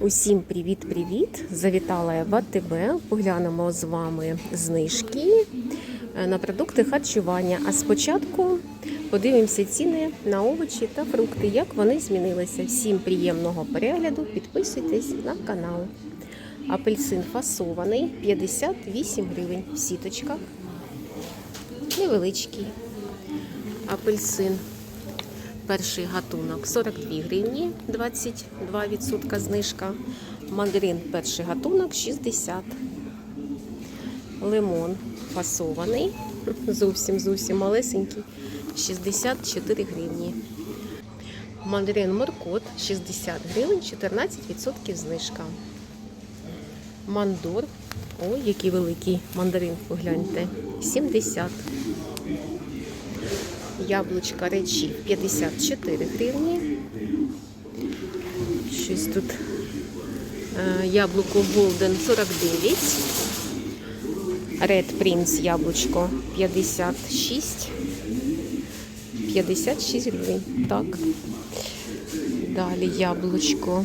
Усім привіт-привіт! Завітала я в АТБ. Поглянемо з вами знижки на продукти харчування. А спочатку подивимося ціни на овочі та фрукти, як вони змінилися. Всім приємного перегляду. Підписуйтесь на канал. Апельсин фасований 58 гривень в сіточках. Невеличкий. Апельсин Перший гатунок 42 гривні, 22% знижка. Мандарин перший гатунок 60. Лимон фасований, зовсім зовсім малесенький, 64 гривні. Мандарин моркот 60 гривень, 14% знижка. Мандор, ой, який великий мандарин, погляньте, 70 Яблучка речі 54 гривні. Щось тут е, яблуко Golden 49. Red Prince яблучко 56. 56 гривень. Так. Далі яблучко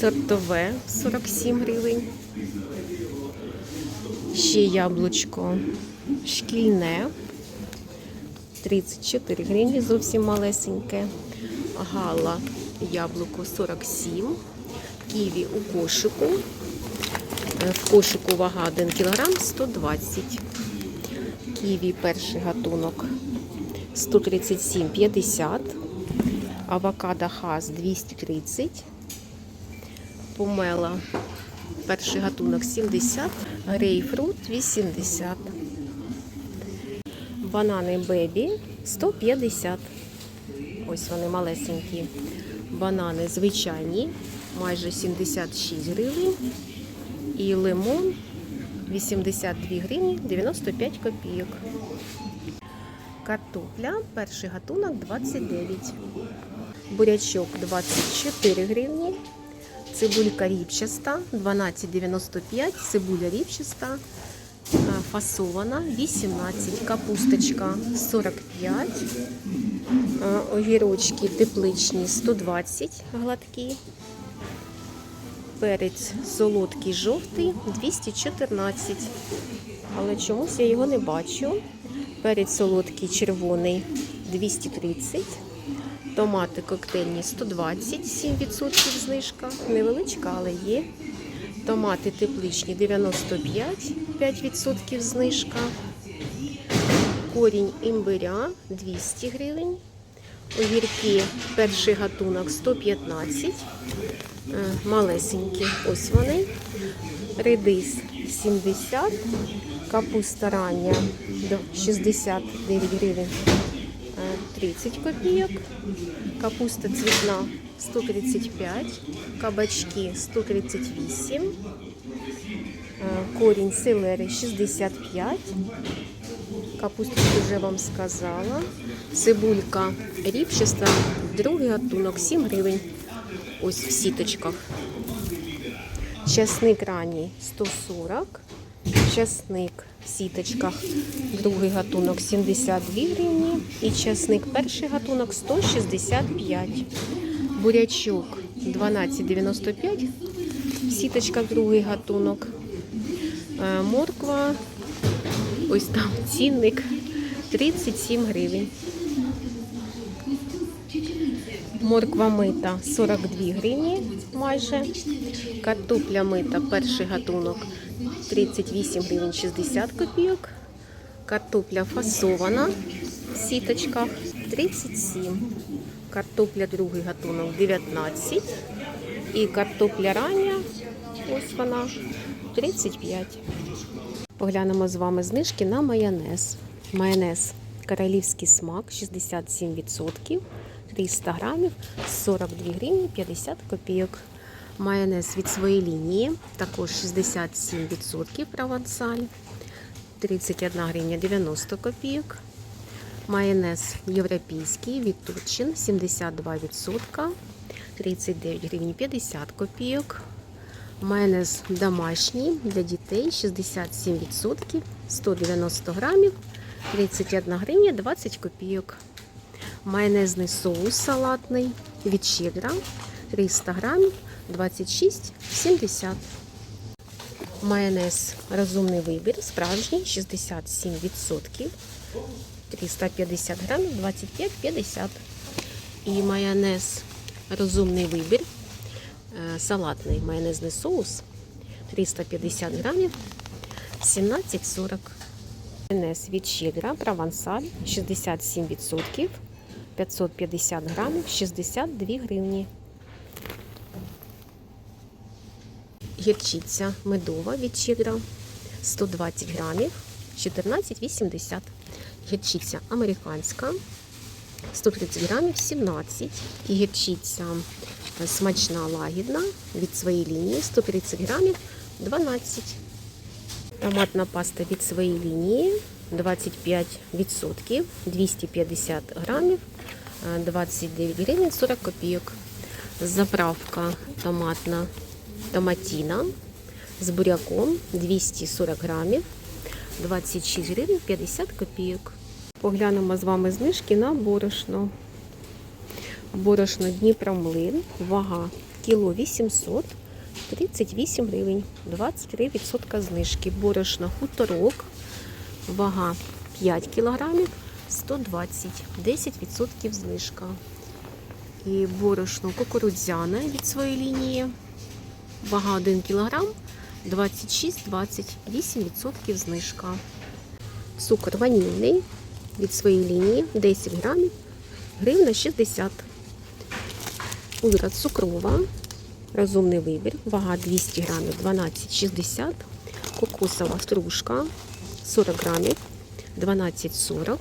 сортове 47 гривень. Ще яблучко шкільне 34 гривні, зовсім малесеньке. Гала яблуко 47, ківі у кошику. Е, В кошику вага 1 кг 120. Ківі перший гатунок 137,50. Авокадо хас 230. Помела перший гатунок 70, грейпфрут 80. Банани бебі 150. Ось вони малесенькі. Банани звичайні, майже 76 гривень. І лимон 82 гривні 95 копійок. Картопля, перший гатунок 29. Бурячок 24 гривні. Цибулька ріпчаста 12,95. Цибуля ріпчаста фасована 18, капусточка 45, огірочки тепличні 120 гладкі, перець солодкий жовтий 214. Але чомусь я його не бачу. Перець солодкий червоний 230. Томати коктейльні 120, 7% знижка. Невеличка, але є. Томати тепличні 95, 5% знижка. Корінь імбиря 200 гривень. Огірки перший гатунок 115. Малесенькі, ось вони. Редис 70. Капуста рання 69 гривень 30 копійок. Капуста цвітна 135, кабачки 138, корінь селери 65, капусту вже вам сказала, цибулька ріпчаста, другий гатунок 7 гривень. Ось в сіточках. Часник ранній 140, часник в сіточках, другий гатунок 72 гривні і часник перший гатунок 165 бурячок 12,95, сіточка другий гатунок, Е, морква, ось там цінник 37 гривень. Морква мита 42 гривні майже. Картопля мита, перший гатунок 38 гривень 60 копійок. Картопля фасована в сіточках 37 картопля другий гатунок 19 і картопля рання, ось вона 35. Поглянемо з вами знижки на майонез. Майонез королівський смак 67%, 300 грамів, 42 гривні 50 копійок. Майонез від своєї лінії, також 67% провансаль, 31 гривня 90 копійок. Майонез європейський від Турчин 72%, 39 гривень 50 копійок. Майонез домашній для дітей 67%, 190 грамів, 31 гривня 20 копійок. Майонезний соус салатний від щедра 300 грамів, 26,70. Майонез розумний вибір, справжній 67%. 350 грамів 25,50. І майонез розумний вибір. е, Салатний майонезний соус 350 грамів 17,40. Майонез від щедра провансаль 67%. 550 грамів 62 гривні. Гірчиця медова від щедра 120 грамів 14,80. Гірчиця американська 130 грамів 17. І гірчиця смачна лагідна від своєї лінії 130 грамів 12. Томатна паста від своєї лінії 25%, 250 грамів, е, 29 гривень 40 копійок. Заправка томатна томатіна з буряком 240 грамів, 26 гривень 50 копійок. Поглянемо з вами знижки на борошно. Борошно Дніпромлин, вага кіло 800, 38 гривень, 23% знижки. Борошно хуторок, вага 5 кілограмів, 120, 10% знижка. І борошно кукурудзяне від своєї лінії, вага 1 кілограм, 26-20, 8% знижка. Цукор ванільний від своєї лінії 10 грамів, гривна 60. Пудра цукрова, розумний вибір, вага 200 грамів 12,60. Кокосова стружка 40 грамів 12,40.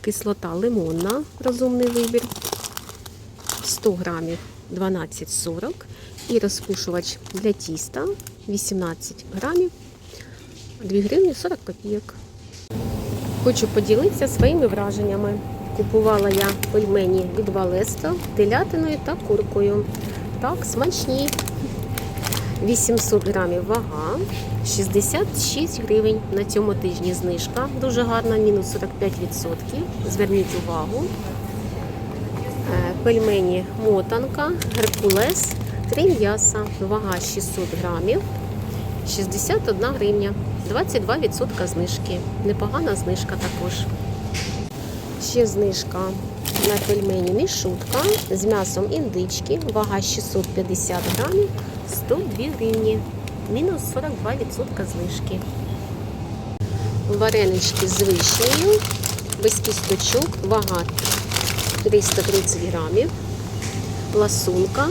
Кислота лимонна, розумний вибір 100 грамів 12,40. І розпушувач для тіста 18 грамів 2 гривні 40 копійок. Хочу поділитися своїми враженнями. Купувала я пельмені від Валесто телятиною та куркою. Так, смачні. 800 грамів вага, 66 гривень. На цьому тижні знижка. Дуже гарна, мінус 45%. Зверніть увагу. Е, Пельмені мотанка, геркулес, 3 м'яса, вага 600 грамів, 61 гривня, 22% знижки. Непогана знижка також. Ще знижка на пельмені мішутка з м'ясом індички, вага 650 грамів, 102 гривні, мінус 42% знижки. Варенички з вишнею, без кісточок, вага 330 грамів, ласунка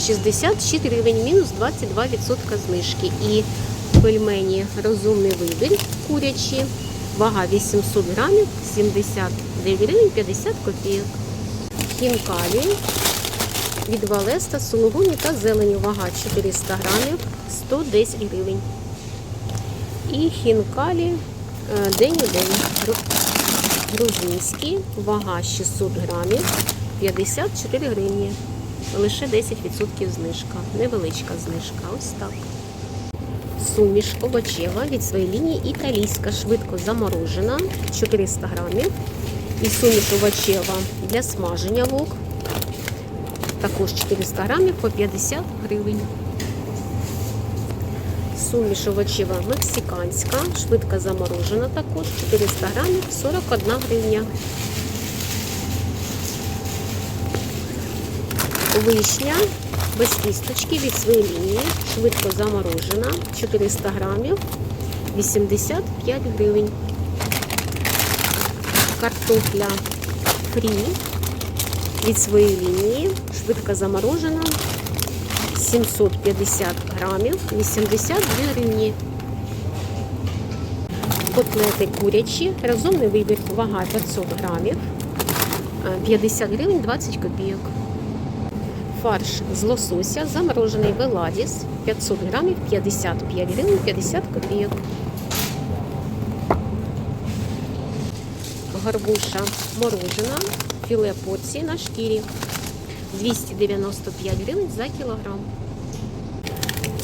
66 гривень, мінус 22% знижки. І пельмені розумний вибір курячі, вага 800 грамів, 79 гривень 50 копійок. Хінкалі від Валеста, сулугуні та зелені, вага 400 грамів, 110 гривень. І хінкалі е, день у день. Гру- Грузинські, вага 600 грамів, 54 гривні. Лише 10% знижка. Невеличка знижка. Ось так. Суміш овочева від своєї лінії італійська, швидко заморожена, 400 грамів. І суміш овочева для смаження вок. Також 400 грамів по 50 гривень. Суміш овочева мексиканська, швидко заморожена також, 400 грамів, 41 гривня. Вишня без кісточки від своєї лінії, швидко заморожена, 400 грамів, 85 гривень. Картопля фрі від своєї лінії, швидко заморожена, 750 грамів, 82 гривні. Котлети курячі, розумний вибір, вага 500 грамів, е, 50 гривень 20 копійок. Фарш з лосося, заморожений веладіс, 500 грамів, 55 гривень 50 копійок. Горбуша морожена, філе порції на шкірі, 295 гривень за кілограм.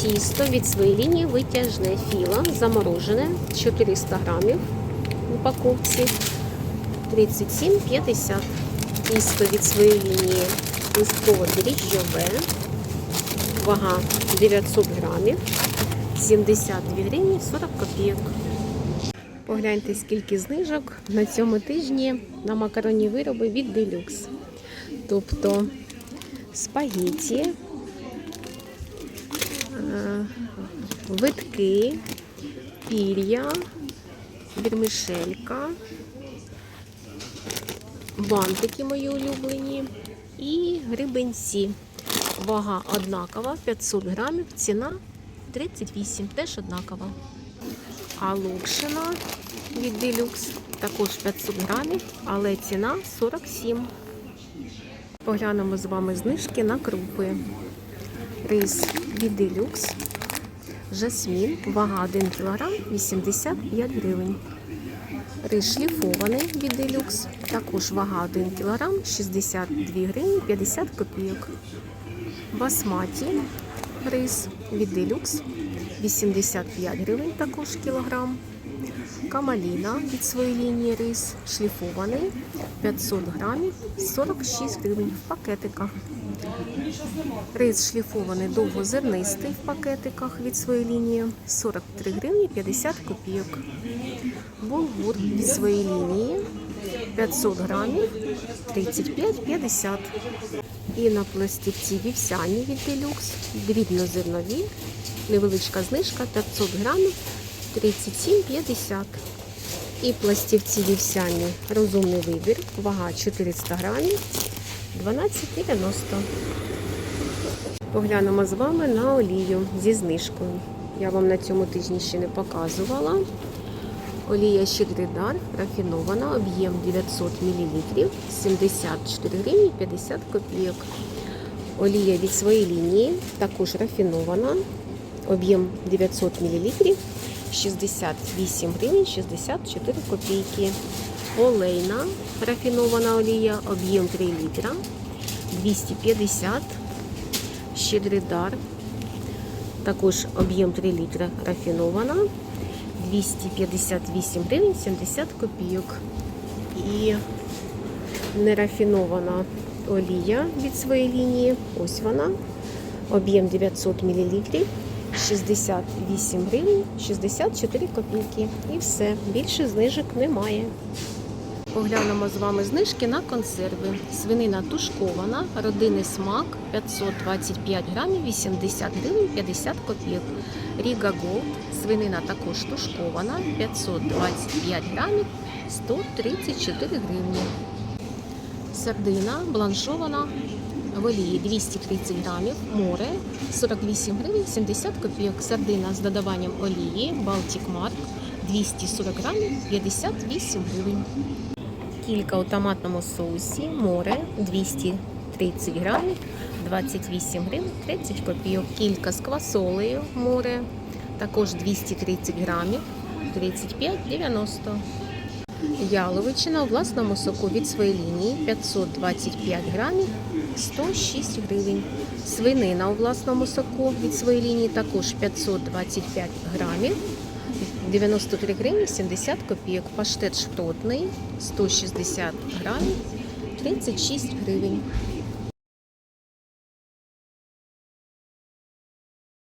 Тісто від своєї лінії витяжне філо, заморожене 400 грамів в упаковці 37,50. Тісто від своєї лінії листково дріжджове вага 900 грамів, 72 гривні 40 копійок. Погляньте, скільки знижок на цьому тижні на макаронні вироби від Deluxe. Тобто спагетті, е, витки, пір'я, вірмішелька, бантики мої улюблені і грибенці. Вага однакова, 500 грамів, ціна 38, теж однакова. А локшина від Deluxe також 500 грамів, але ціна 47. Поглянемо з вами знижки на крупи. Рис від Deluxe. Жасмін, вага 1 кг, 85 гривень. Рис шліфований від делюкс. Також вага 1 кг, 62 гривні 50 копійок. Басматі рис від делюкс 85 гривень також кілограм. Камаліна від своєї лінії рис шліфований 500 грамів 46 гривень в пакетиках. Рис шліфований довгозернистий в пакетиках від своєї лінії 43 гривні 50 копійок. Булгур від своєї лінії 500 грамів 35,50. І на пластівці вівсяні від Deluxe, дрібнозернові, невеличка знижка 500 грамів 37,50. І пластівці вівсяні розумний вибір, вага 400 грамів 12,90. Поглянемо з вами на олію зі знижкою. Я вам на цьому тижні ще не показувала. Олія Щедридар рафінована, об'єм 900 мл, 74 гривні 50 копійок. Олія від своєї лінії, також рафінована, об'єм 900 мл, 68 гривень 64 копійки. Олейна рафінована олія, об'єм 3 літра, 250 Щедридар, також об'єм 3 літра рафінована. 258 гривень 70 копійок. І нерафінована олія від своєї лінії. Ось вона. Об'єм 900 мл. 68 гривень 64 копійки. І все. Більше знижок немає. Поглянемо з вами знижки на консерви. Свинина тушкована, родинний смак 525 грамів, 80 гривень 50 копійок. Ріга Голд, свинина також тушкована, 525 грамів, 134 гривні. Сардина бланшована в олії 230 грамів, море 48 гривень 70 копійок. Сардина з додаванням олії Baltic Mark 240 грамів 58 гривень. Кілька у томатному соусі, море 230 грамів, 28 гривень 30 копійок. Кілька з квасолею, море, також 230 грамів, 35,90. Яловичина у власному соку від своєї лінії 525 грамів, 106 гривень. Свинина у власному соку від своєї лінії також 525 грамів, 93 гривні 70 копійок. Паштет шпротний 160 грамів, 36 гривень.